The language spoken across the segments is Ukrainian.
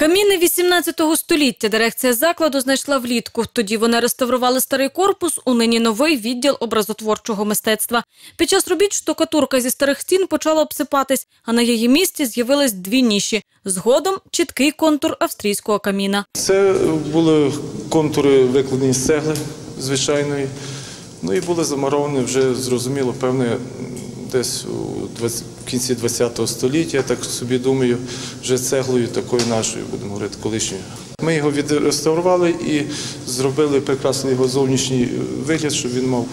Каміни 18 століття дирекція закладу знайшла влітку. Тоді вони реставрували старий корпус, у нині новий відділ образотворчого мистецтва. Під час робіт штукатурка зі старих стін почала обсипатись, а на її місці з'явились дві ніші. Згодом чіткий контур австрійського каміна. Це були контури викладені з цегли звичайної. Ну і були замаровані вже зрозуміло, певне, десь у 20 в кінці ХХ століття, я так собі думаю, вже цеглою такою нашою, будемо говорити, колишньою. Ми його відреставрували і зробили прекрасний його зовнішній вигляд, щоб він мав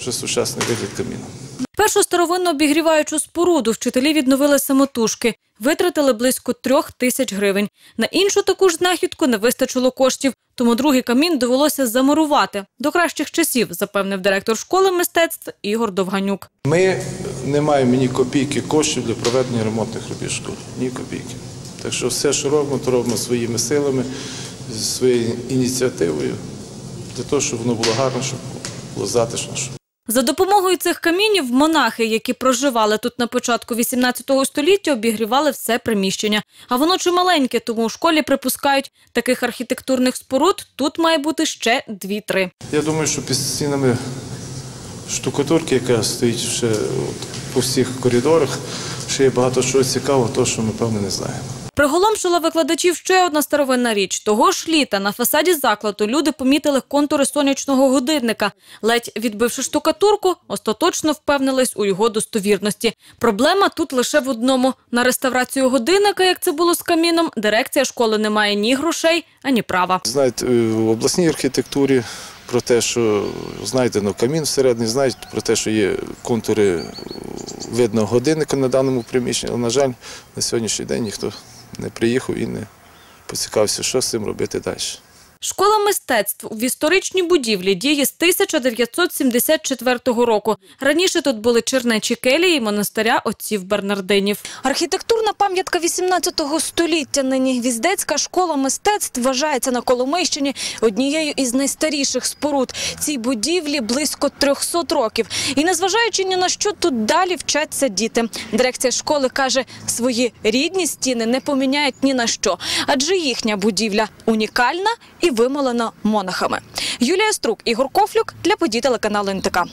вже сучасний вигляд каміна. Першу старовинну обігріваючу споруду вчителі відновили самотужки. Витратили близько трьох тисяч гривень. На іншу таку ж знахідку не вистачило коштів, тому другий камін довелося замурувати. До кращих часів, запевнив директор школи мистецтв Ігор Довганюк. Ми не маємо ні копійки коштів для проведення ремонтних робіт в школі. Ні копійки. Так що все, що робимо, то робимо своїми силами, своєю ініціативою, для того, щоб воно було гарно, щоб було затишно. щоб За допомогою цих камінів монахи, які проживали тут на початку 18 століття, обігрівали все приміщення. А воно чималеньке, тому у школі припускають, таких архітектурних споруд тут має бути ще дві-три. Я думаю, що під стінами штукатурки, яка стоїть ще по всіх коридорах, ще є багато чого цікавого, того, що ми, певно, не знаємо. Приголомшила викладачів ще одна старовинна річ. Того ж літа на фасаді закладу люди помітили контури сонячного годинника. Ледь відбивши штукатурку, остаточно впевнились у його достовірності. Проблема тут лише в одному. На реставрацію годинника, як це було з каміном, дирекція школи не має ні грошей, ані права. Знають е, в обласній архітектурі про те, що знайдено камін всередині, знають про те, що є контури видного годинника на даному приміщенні. Але, на жаль, на сьогоднішній день ніхто не приїхав і не поцікавився, що з цим робити далі. Школа мистецтв в історичній будівлі діє з 1974 року. Раніше тут були чернечі келії монастиря отців Бернардинів. Архітектурна пам'ятка 18 століття. Нині Гвіздецька школа мистецтв вважається на Коломийщині однією із найстаріших споруд. Цій будівлі близько 300 років. І незважаючи ні на що, тут далі вчаться діти. Дирекція школи каже, свої рідні стіни не поміняють ні на що, адже їхня будівля унікальна і вимолена монахами. Юлія Струк, Ігор Кофлюк для подій телеканалу НТК.